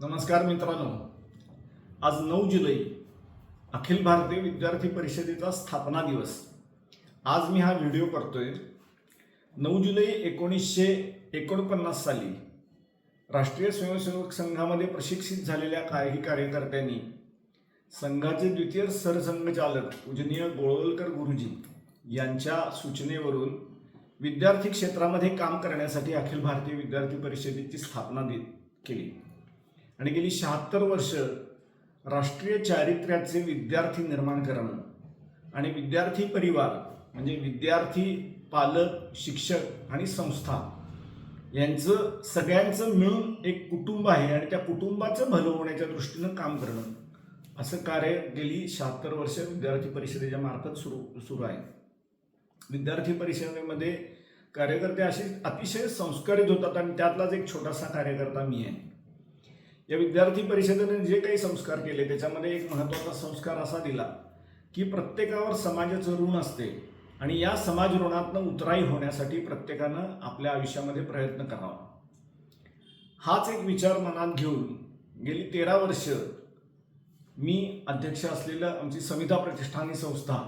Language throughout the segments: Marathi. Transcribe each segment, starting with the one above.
नमस्कार मित्रांनो. आज नऊ जुलै अखिल भारतीय विद्यार्थी परिषदेचा स्थापना दिवस. आज मी हा व्हिडिओ करतोय. नऊ जुलै एकोणीसशे एकोणपन्नास साली राष्ट्रीय स्वयंसेवक संघामध्ये प्रशिक्षित झालेल्या काही कार्यकर्त्यांनी संघाचे द्वितीय सरसंघचालक पूजनीय गोळवलकर गुरुजी यांच्या सूचनेवरून विद्यार्थी क्षेत्रामध्ये काम करण्यासाठी अखिल भारतीय विद्यार्थी परिषदेची स्थापना दे केली. आणि गेली शहात्तर वर्ष राष्ट्रीय चारित्र्याचे विद्यार्थी निर्माण करणं आणि विद्यार्थी परिवार म्हणजे विद्यार्थी पालक शिक्षक आणि संस्था यांचं सगळ्यांचं मिळून एक कुटुंब आहे आणि त्या कुटुंबाचं भलं होण्याच्या दृष्टीनं काम करणं. असं कार्य गेली शहात्तर वर्ष विद्यार्थी परिषदेच्या मार्फत सुरू सुरू आहे. विद्यार्थी परिषदेमध्ये कार्यकर्ते असे अतिशय संस्कारित होतात आणि त्यातलाच एक छोटासा कार्यकर्ता मी आहे. या विद्यार्थी परिषदेने जे काही संस्कार केले त्याच्यामध्ये एक महत्त्वाचा संस्कार असा दिला की प्रत्येकावर समाजाचं ऋण असते आणि या समाज ऋणातनं उतराई होण्यासाठी प्रत्येकानं आपल्या आयुष्यामध्ये प्रयत्न करावा. हाच एक विचार मनात घेऊन गेली तेरा वर्ष मी अध्यक्ष असलेलं आमची समिता प्रतिष्ठान ही संस्था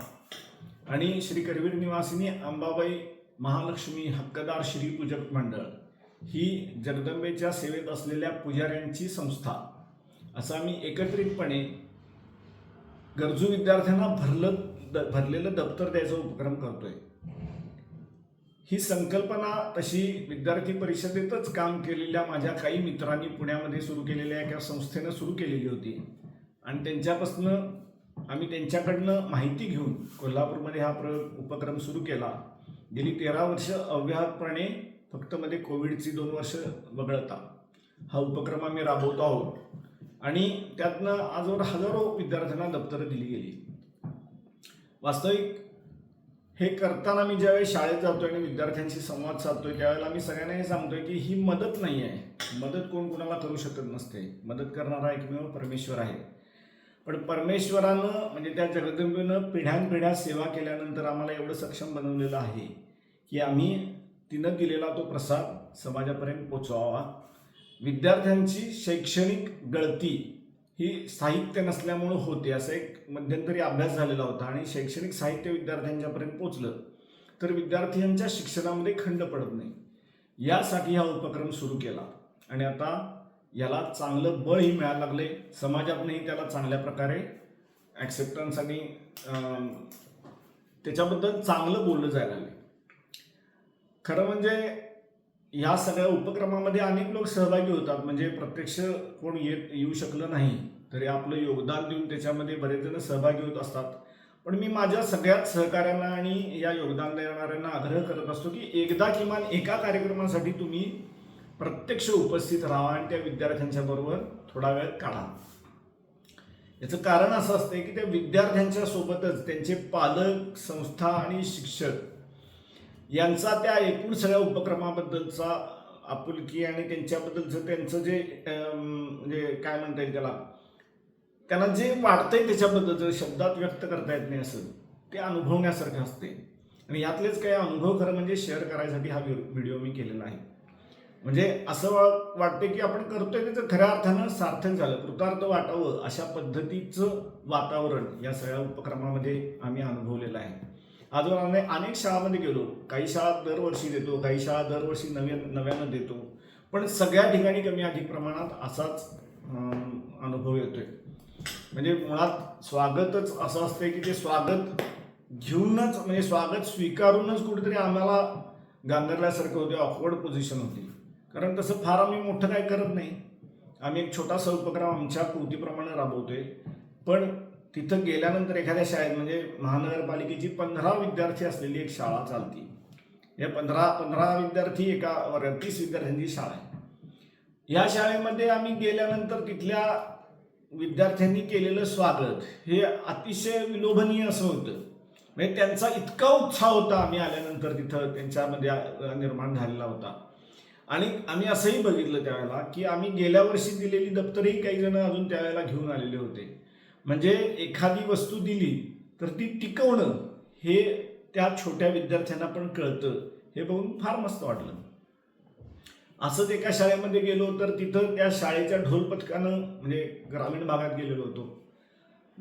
आणि श्री करवीर निवासिनी अंबाबाई महालक्ष्मी हक्कदार श्री पूजक मंडळ ही जगदंबेच्या सेवेत असलेल्या पुजाऱ्यांची संस्था. असा मी एकत्रितपणे गरजू विद्यार्थ्यांना भरलं द भरलेलं दप्तर द्यायचा उपक्रम करतोय. ही संकल्पना तशी विद्यार्थी परिषदेतच काम केलेल्या माझ्या काही मित्रांनी पुण्यामध्ये सुरू केलेल्या एका संस्थेनं सुरू केलेली होती. आणि त्यांच्यापासून आम्ही त्यांच्याकडनं माहिती घेऊन कोल्हापूरमध्ये हा प्र उपक्रम सुरू केला. गेली तेरा वर्ष अव्याहतपणे फक्त मध्ये कोविडची दोन वर्ष वगळता. हा उपक्रम आम्ही राबवतो आहोत. आणि त्यातनं आजवर हजारो विद्यार्थ्यांना दप्तरं दिली गेली. वास्तविक हे करताना मी ज्यावेळी शाळेत जातोय आणि विद्यार्थ्यांशी संवाद साधतोय त्यावेळेला मी सगळ्यांना हे सांगतोय की ही मदत नाही आहे. मदत कोण कोणाला करू शकत नसते. मदत करणारा एकमेव परमेश्वर आहे. पण परमेश्वरानं म्हणजे त्या जगदंबेनं पिढ्यानपिढ्या सेवा केल्यानंतर आम्हाला एवढं सक्षम बनवलेलं आहे की आम्ही तिनं दिलेला तो प्रसाद समाजापर्यंत पोचवावा विद्यार्थ्यांची शैक्षणिक गळती ही साहित्य नसल्यामुळं होते असा एक मध्यंतरी अभ्यास झालेला होता आणि शैक्षणिक साहित्य विद्यार्थ्यांच्यापर्यंत पोचलं तर विद्यार्थ्यांच्या शिक्षणामध्ये खंड पडत नाही. यासाठी हा उपक्रम सुरू केला. आणि आता याला चांगलं बळही मिळायला लागले. समाजातनंही त्याला चांगल्या प्रकारे ॲक्सेप्टन्स आणि त्याच्याबद्दल चांगलं बोललं जायला लागलं. खरं म्हणजे या सगळ्या उपक्रमामध्ये अनेक लोक सहभागी होतात. म्हणजे प्रत्यक्ष कोण येत येऊ शकलं नाही तरी आपलं योगदान देऊन त्याच्यामध्ये बरेच जण सहभागी होत असतात. पण मी माझ्या सगळ्याच सहकाऱ्यांना आणि या योगदान देणाऱ्यांना आग्रह करत असतो की एकदा किमान एका कार्यक्रमासाठी तुम्ही प्रत्यक्ष उपस्थित राहा आणि त्या विद्यार्थ्यांच्या बरोबर थोडा वेळ काढा. याचं कारण असं असतं की त्या विद्यार्थ्यांच्या सोबतच त्यांचे पालक संस्था आणि शिक्षक यांचा त्या एकूण सगळ्या उपक्रमाबद्दलचा आपुलकी आणि त्यांच्याबद्दलचं त्यांचं जे म्हणजे काय म्हणता येईल त्याला? त्यांना जे वाटतंय जर शब्दात व्यक्त करता येत नाही असं ते अनुभवण्यासारखं असते. आणि यातलेच काही अनुभव खरं म्हणजे शेअर करायसाठी हा व्हिडिओ मी केलेला आहे. म्हणजे असं वा- वाटते की आपण करतोय त्याचं खऱ्या अर्थानं सार्थक झालं. कृतार्थ वाटावं अशा पद्धतीचं वातावरण या सगळ्या उपक्रमामध्ये आम्ही अनुभवलेलं आहे. अजून आम्ही अनेक शाळामध्ये गेलो. काही शाळा दरवर्षी देतो काही शाळा दरवर्षी नव्या नव्यानं देतो. पण सगळ्या ठिकाणी कमी अधिक प्रमाणात असाच अनुभव येतोय. म्हणजे मुळात स्वागतच असं असतंय की ते स्वागत घेऊनच म्हणजे स्वागत स्वीकारूनच कुठेतरी आम्हाला गांधरल्यासारखं होते ऑकवर्ड पोझिशन होती. कारण तसं फार आम्ही मोठं काय करत नाही. आम्ही एक छोटासा उपक्रम आमच्या कृतीप्रमाणे राबवतोय. पण तिथं गेल्यानंतर एखाद्या शाळेत म्हणजे महानगरपालिकेची पंधरा विद्यार्थी असलेली एक शाळा चालती. या पंधरा पंधरा विद्यार्थी एका वर्गात तीस विद्यार्थ्यांची शाळा आहे. या शाळेमध्ये आम्ही गेल्यानंतर तिथल्या विद्यार्थ्यांनी केलेलं स्वागत हे अतिशय विलोभनीय असं होतं. म्हणजे त्यांचा इतका उत्साह होता आम्ही आल्यानंतर तिथं त्यांच्यामध्ये निर्माण झालेला होता. आणि आम्ही असंही बघितलं त्यावेळेला की आम्ही गेल्या वर्षी दिलेली दप्तरही काही जण अजून त्यावेळेला घेऊन आलेले होते. म्हणजे एखादी वस्तू दिली तर ती टिकवणं हे त्या छोट्या विद्यार्थ्यांना पण कळतं. हे बघून फार मस्त वाटलं. असंच एका शाळेमध्ये गेलो तर तिथं त्या शाळेच्या ढोल पथकानं म्हणजे ग्रामीण भागात गेलेलो होतो.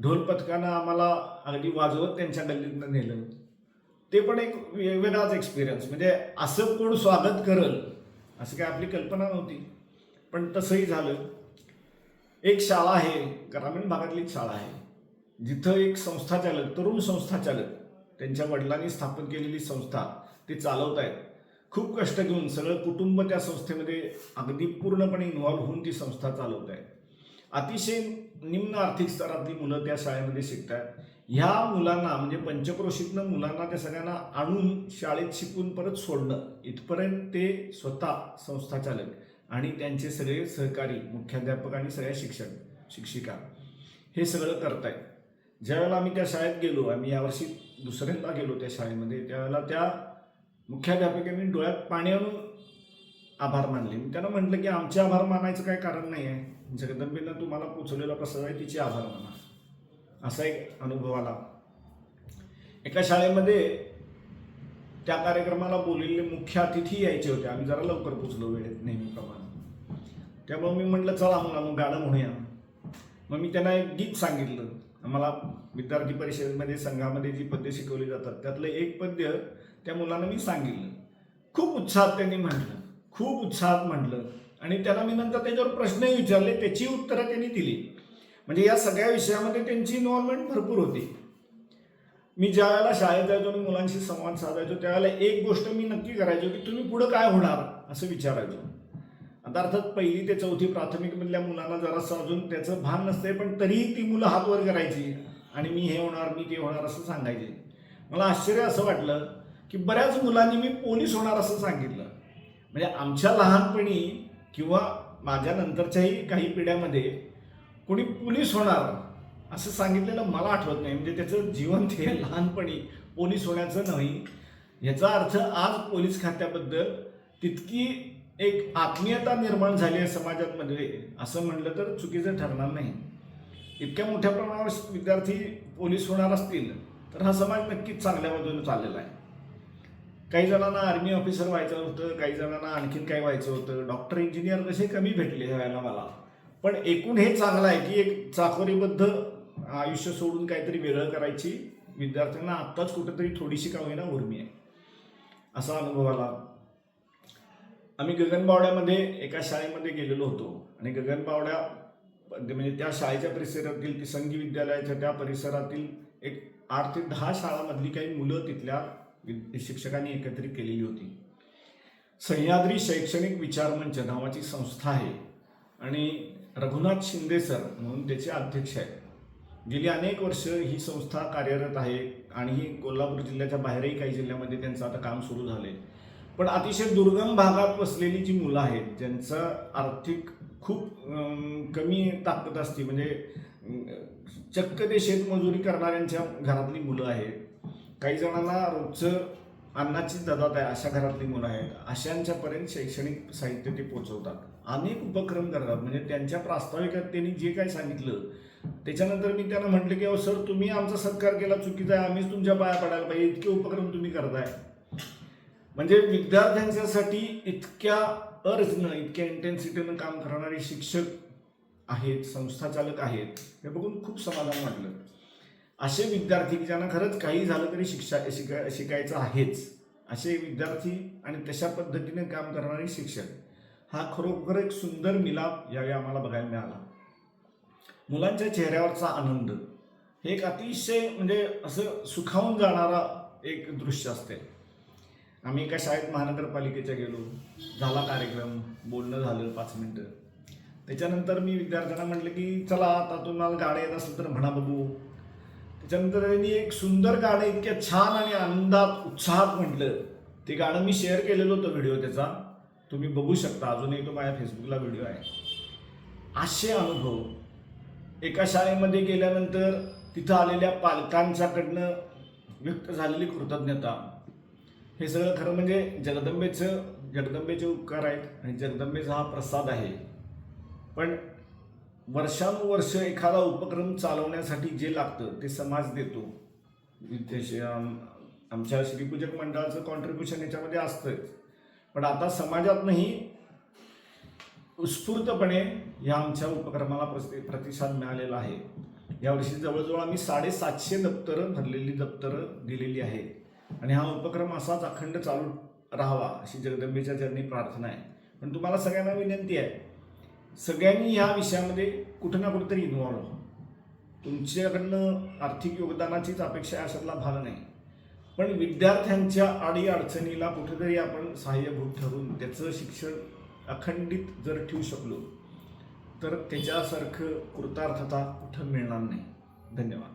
ढोल पथकानं आम्हाला अगदी वाजवत त्यांच्या गल्लीतनं नेलं. ते पण एक वेगळाच एक्सपिरियन्स म्हणजे असं कोण स्वागत करल असं काय आपली कल्पना नव्हती. पण तसंही झालं. एक शाळा आहे ग्रामीण भागातली शाळा आहे. जिथं एक संस्था चालक तरुण संस्था चालक त्यांच्या वडिलांनी स्थापन केलेली संस्था ते चालवत आहेत खूप कष्ट घेऊन सगळं कुटुंब त्या संस्थेमध्ये अगदी पूर्णपणे इन्व्हॉल्व्ह होऊन ती संस्था चालवत आहे अतिशय निम्न आर्थिक स्तरातली मुलं त्या शाळेमध्ये शिकतात. ह्या मुलांना म्हणजे पंचक्रोशीतनं मुलांना त्या सगळ्यांना आणून शाळेत शिकून परत सोडणं इथपर्यंत ते स्वतः संस्था चालक आणि त्यांचे सगळे सहकारी मुख्याध्यापक आणि सगळ्या शिक्षक शिक्षिका हे सगळं करतायत. ज्यावेळेला आम्ही त्या शाळेत गेलो आम्ही यावर्षी दुसऱ्यांदा गेलो त्या शाळेमध्ये त्यावेळेला त्या मुख्याध्यापकांनी डोळ्यात पाण्यावर आभार मानले. मी त्यांना म्हटलं की आमचे आभार मानायचं काही कारण नाही आहे. जगदंबेनं तुम्हाला पोचवलेला प्रसाद आहे तिचे आभार माना. असा एक अनुभव आला. एका शाळेमध्ये त्या कार्यक्रमाला बोललेले मुख्य अतिथी यायचे होते. आम्ही जरा लवकर पोचलो वेळेत नेहमीप्रमाणे. त्यामुळे मी म्हटलं चला म्हणून गाणं म्हणूया. मग मी त्यांना एक गीत सांगितलं. आम्हाला विद्यार्थी परिषदेमध्ये संघामध्ये जी पद्य शिकवली जातात त्यातलं एक पद्य त्या मुलांना मी सांगितलं. खूप उत्साहात त्यांनी म्हटलं. खूप उत्साहात म्हटलं. आणि त्यांना मी नंतर त्याच्यावर प्रश्नही विचारले. त्याची उत्तरं त्यांनी दिली. म्हणजे या सगळ्या विषयामध्ये त्यांची इन्व्हॉल्वमेंट भरपूर होती. मी ज्या वेळेला शाळेत जायचो आणि मुलांशी संवाद साधायचो त्यावेळेला एक गोष्ट मी नक्की करायचो की तुम्ही पुढं काय होणार असं विचारायचो. आता अर्थात पहिली ते चौथी प्राथमिकमधल्या मुलांना जरासं अजून त्याचं भान नसते पण तरीही ती मुलं हात वर करायची आणि मी हे होणार मी ते होणार असं सांगायचे. मला आश्चर्य असं वाटलं की बऱ्याच मुलांनी मी पोलीस होणार असं सांगितलं. म्हणजे आमच्या लहानपणी किंवा माझ्या नंतरच्याही काही पिढ्यामध्ये कोणी पोलीस होणार असं सांगितलेलं मला आठवत नाही. म्हणजे त्याचं जीवन ते लहानपणी पोलीस होण्याचं नाही. याचा अर्थ आज पोलीस खात्याबद्दल तितकी एक आत्मीयता निर्माण झाली आहे समाजामध्ये. असं म्हणलं तर चुकीचं ठरणार नाही. इतक्या मोठ्या प्रमाणावर विद्यार्थी पोलीस होणार असतील तर हा समाज नक्कीच चांगल्या बाजूने चाललेला आहे. काही जणांना आर्मी ऑफिसर व्हायचं होतं काही जणांना आणखीन काय व्हायचं होतं. डॉक्टर इंजिनियर कसे कमी भेटले व्हायला मला. पण एकूण हे चांगलं आहे की एक चाकोरीबद्ध आयुष्य सोडून काहीतरी वेगळं करायची विद्यार्थ्यांना आत्ताच कुठेतरी थोडीशी का होईना उर्मी आहे. असा अनुभव आला. आम्ही गगनबावड्यामध्ये एका शाळेमध्ये गेलेलो होतो. आणि गगनबावड्या म्हणजे त्या शाळेच्या परिसरातील ती संगी विद्यालयाच्या त्या परिसरातील एक आठ ते दहा शाळामधली काही मुलं तिथल्या शिक्षकांनी एकत्रित केलेली होती. सह्याद्री शैक्षणिक विचारमंच नावाची संस्था आहे. आणि रघुनाथ शिंदे सर म्हणून त्याचे अध्यक्ष आहेत. गेली अनेक वर्ष ही संस्था कार्यरत आहे आणि ही कोल्हापूर जिल्ह्याच्या बाहेरही काही जिल्ह्यामध्ये त्यांचं आता काम सुरू झालं आहे पण अतिशय दुर्गम भागात वसलेली जी मुलं आहेत ज्यांचं आर्थिक खूप कमी ताकद असते म्हणजे चक्क ते शेतमजुरी करणाऱ्यांच्या घरातली मुलं आहेत. काही जणांना रोजचं अन्नाची ददात आहे अशा घरातली मुलं आहेत. अशांच्यापर्यंत शैक्षणिक साहित्य ते पोचवतात. अनेक उपक्रम करतात. म्हणजे त्यांच्या प्रास्ताविकात त्यांनी जे काय सांगितलं त्याच्यानंतर मी त्यांना म्हटलं की अहो सर तुम्ही आमचा सत्कार केला चुकीचा आहे. आम्हीच तुमच्या पाया पडायला पाहिजे. इतके उपक्रम तुम्ही करताय. म्हणजे विद्यार्थ्यांच्यासाठी इतक्या अर्जनं इतक्या इंटेन्सिटीनं काम करणारे शिक्षक आहेत संस्थाचालक आहेत हे बघून खूप समाधान वाटलं. असे विद्यार्थी की ज्यांना खरंच काही झालं तरी शिक्षा शिकाय शिकायचं आहेच. असे विद्यार्थी आणि तशा पद्धतीने काम करणारे शिक्षक हा खरोखर एक सुंदर मिलाप यावेळी आम्हाला बघायला मिळाला. मुलांच्या चेहऱ्यावरचा आनंद हे एक अतिशय म्हणजे असं सुखावून जाणारा एक दृश्य असते. आम्ही एका शाळेत महानगरपालिकेच्या गेलो. झाला कार्यक्रम. बोलणं झालं पाच मिनटं. त्याच्यानंतर मी विद्यार्थ्यांना म्हटलं की चला आता तुम्हाला गाड्या येत असेल तर म्हणा बघू त्याच्यानंतर त्यांनी एक सुंदर गाणं इतक्या छान आणि आनंदात उत्साहात म्हटलं. ते गाणं मी शेअर केलेलं होतं व्हिडिओ त्याचा. तुम्ही बघू शकता. अजूनही तो माझ्या फेसबुकला व्हिडिओ आहे. असे अनुभव. एका शाळेमध्ये गेल्यानंतर तिथं आलेल्या पालकांच्याकडनं व्यक्त झालेली कृतज्ञता. हे सगळं खरं म्हणजे जगदंबेचं जगदंबेचे उपकार आहेत आणि जगदंबेचा हा प्रसाद आहे. पण वर्षानुवर्ष एखादा उपक्रम चालवण्यासाठी जे लागतं ते समाज देतो. आमच्या श्रीपूजक मंडळाचं कॉन्ट्रीब्युशन याच्यामध्ये असतंच पण आता समाजातनंही उत्स्फूर्तपणे या आमच्या उपक्रमाला प्रति प्रतिसाद मिळालेला आहे. यावर्षी जवळजवळ आम्ही साडेसातशे दप्तरं भरलेली दप्तरं दिलेली आहेत. आणि हा उपक्रम असाच अखंड चालू राहावा अशी जगदंबेच्या चरणी प्रार्थना आहे. पण तुम्हाला सगळ्यांना विनंती आहे सगळ्यांनी ह्या विषयामध्ये कुठं ना कुठंतरी इन्व्हॉल्व व्हा. तुमच्याकडनं आर्थिक योगदानाचीच अपेक्षा आहे अशातला भाग नाही. पण विद्यार्थ्यांच्या आडी अडचणीला कुठेतरी आपण सहाय्यभूत ठरून त्याचं शिक्षण अखंडित जर ठेवू शकलो तर त्याच्यासारखं कृतार्थता कुठं मिळणार नाही. धन्यवाद.